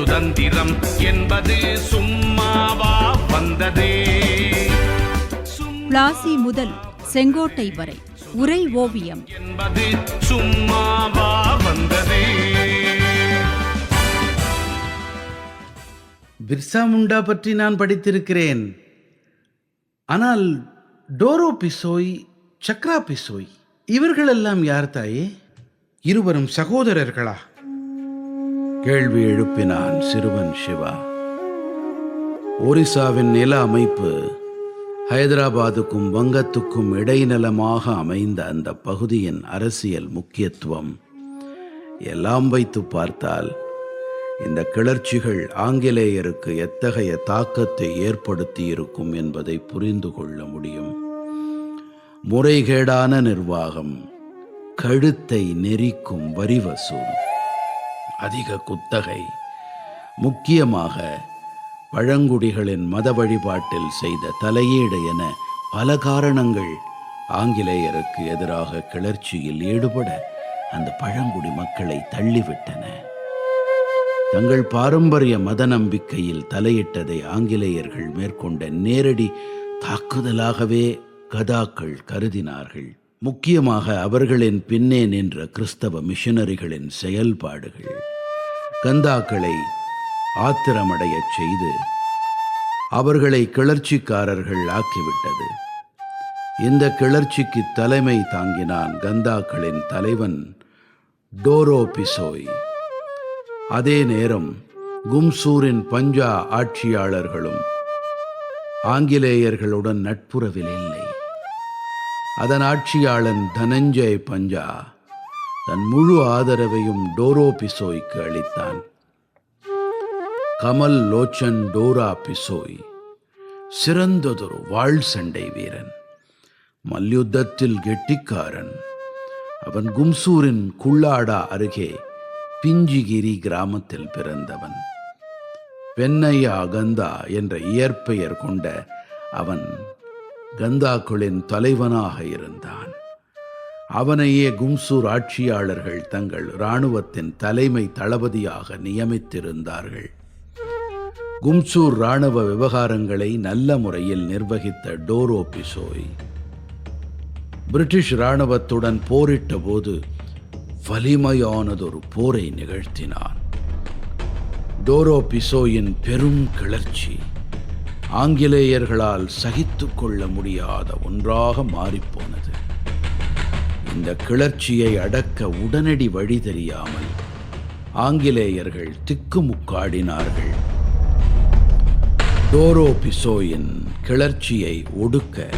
சுதந்திரம் என்பது சும்மாவா வந்ததே? பிளாசி முதல் செங்கோட்டை வரை உரை ஓவியம். என்பது சும்மாவா வந்ததே? பிர்சா முண்டா பற்றி நான் படித்திருக்கிறேன். ஆனால் டோரோ பிசோய் சக்ரா பிசோய் இவர்களெல்லாம் யார் தாயே? இருவரும் சகோதரர்களா? கேள்வி எழுப்பினான் சிறுவன் சிவா. ஒரிசாவின் நில அமைப்பு ஹைதராபாத்துக்கும் வங்கத்துக்கும் இடைநிலமாக அமைந்த அந்த பகுதியின் அரசியல் முக்கியத்துவம். எல்லாம் வைத்து பார்த்தால் இந்த கிளர்ச்சிகள் ஆங்கிலேயருக்கு எத்தகைய தாக்கத்தை ஏற்படுத்தி இருக்கும் என்பதை புரிந்து கொள்ள முடியும். முறைகேடான நிர்வாகம் கழுத்தை நெறிக்கும் வரி வசூல். அதிக குத்தகை. முக்கியமாக பழங்குடிகளின் மத வழிபாட்டில் செய்த தலையீடு என பல காரணங்கள் ஆங்கிலேயருக்கு எதிராக கிளர்ச்சியில் ஈடுபட அந்த பழங்குடி மக்களை தள்ளிவிட்டன. தங்கள் பாரம்பரிய மத நம்பிக்கையில் தலையிட்டதை ஆங்கிலேயர்கள் மேற்கொண்ட நேரடி தாக்குதலாகவே கதாக்கள் கருதினார்கள். முக்கியமாக அவர்களின் பின்னே நின்ற கிறிஸ்தவ மிஷனரிகளின் செயல்பாடுகள். கந்தாக்களை ஆத்திரமடையச் செய்து அவர்களை கிளர்ச்சிக்காரர்கள் ஆக்கிவிட்டது. இந்த கிளர்ச்சிக்கு தலைமை தாங்கினான் கந்தாக்களின் தலைவன் டோரோ பிசோய் அதே நேரம் கும்சூரின் பஞ்சா ஆட்சியாளர்களும் ஆங்கிலேயர்களுடன் நட்புறவில் இல்லை. அதன் ஆட்சியாளன் தனஞ்சய் பஞ்சா. தன் முழு ஆதரவையும் டோரோ பிசோய்க்கு அளித்தான். கமல் லோச்சன் டோரா பிசோய் சிறந்ததொரு வாழ் சண்டை வீரன் மல்யுத்தத்தில் கெட்டிக்காரன். அவன் கும்சூரின் குள்ளாடா அருகே பிஞ்சிகிரி கிராமத்தில் பிறந்தவன். பெண்ணையா கந்தா என்ற இயற்பெயர் கொண்ட அவன் கந்தாக்களின் தலைவனாக இருந்தான். அவனையே கும்சூர் ஆட்சியாளர்கள் தங்கள் இராணுவத்தின் தலைமை தளபதியாக நியமித்திருந்தார்கள். கும்சூர் இராணுவ விவகாரங்களை நல்ல முறையில் நிர்வகித்த டோரோ பிசோய் பிரிட்டிஷ் இராணுவத்துடன் போரிட்ட போது வலிமையானதொரு போரை நிகழ்த்தினான். டோரோ பிசோயின் பெரும் கிளர்ச்சி ஆங்கிலேயர்களால் சகித்துக்கொள்ள முடியாத ஒன்றாக மாறிப்போனது. இந்த கிளர்ச்சியை அடக்க உடனடி வழி தெரியாமல் ஆங்கிலேயர்கள் திக்குமுக்காடினார்கள். டோரோ பிசோயின் கிளர்ச்சியை ஒடுக்க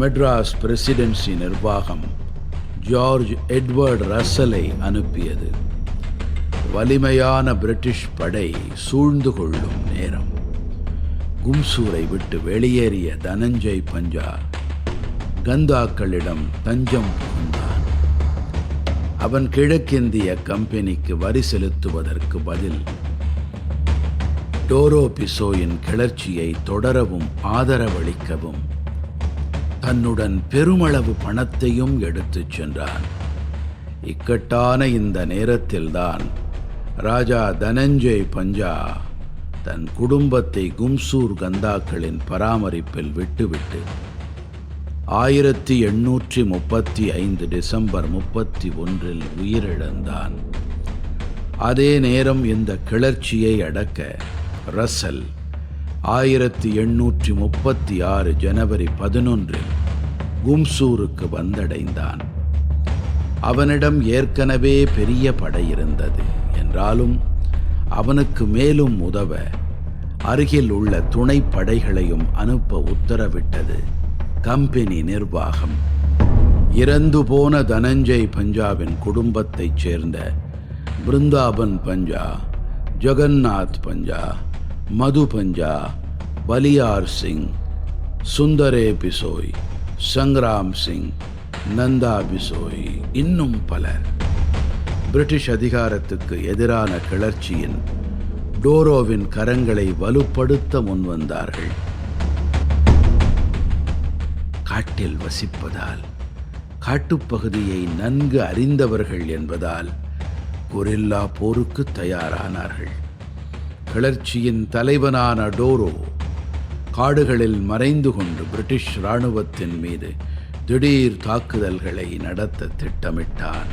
மெட்ராஸ் பிரசிடென்சி நிர்வாகம் ஜார்ஜ் எட்வர்ட் ரசலை அனுப்பியது. வலிமையான பிரிட்டிஷ் படை சூழ்ந்து கொள்ளும் நேரம். கும்சூரை விட்டு வெளியேறிய தனஞ்சய் பஞ்சா கந்தாக்களிடம் தஞ்சம் புகுந்தான். அவன் கிழக்கிந்திய கம்பெனிக்கு வரி செலுத்துவதற்கு பதில் டோரோ பிசோயின் கிளர்ச்சியை தொடரவும் ஆதரவளிக்கவும் தன்னுடன் பெருமளவு பணத்தையும் எடுத்துச் சென்றான். இக்கட்டான இந்த நேரத்தில்தான் ராஜா தனஞ்சய் பஞ்சா தன் குடும்பத்தை கும்சூர் கந்தாக்களின் பராமரிப்பில் விட்டுவிட்டு ஆயிரத்தி எண்ணூற்றி முப்பத்தி ஐந்து டிசம்பர் முப்பத்தி ஒன்றில் உயிரிழந்தான். அதே நேரம் இந்த கிளர்ச்சியை அடக்க ரசல் ஆயிரத்தி எண்ணூற்றி முப்பத்தி ஆறு ஜனவரி பதினொன்றில் கும்சூருக்கு வந்தடைந்தான். அவனிடம் ஏற்கனவே பெரிய படை இருந்தது என்றாலும் அவனுக்கு மேலும் உதவ அருகில் உள்ள துணை படைகளையும் அனுப்ப உத்தரவிட்டது. கம்பெனி நிர்வாகம். இறந்து போன தனஞ்சய் பஞ்சாவின் குடும்பத்தைச் சேர்ந்த பிருந்தாபன் பஞ்சா ஜெகநாத் பஞ்சா மது பஞ்சா பலியார் சிங் சுந்தரே பிசோய் சங்கராம் சிங் நந்தா பிசோய் இன்னும் பலர். பிரிட்டிஷ் அதிகாரத்துக்கு எதிரான கிளர்ச்சியின் டோரோவின் கரங்களை வலுப்படுத்த முன்வந்தார்கள். காட்டில் வசிப்பதால் காட்டுப்பகுதியை நன்கு அறிந்தவர்கள் என்பதால் கொரில்லா போருக்கு தயாரானார்கள். கிளர்ச்சியின் தலைவனான டோரோ காடுகளில் மறைந்து கொண்டு பிரிட்டிஷ் இராணுவத்தின் மீது திடீர் தாக்குதல்களை நடத்த திட்டமிட்டான்.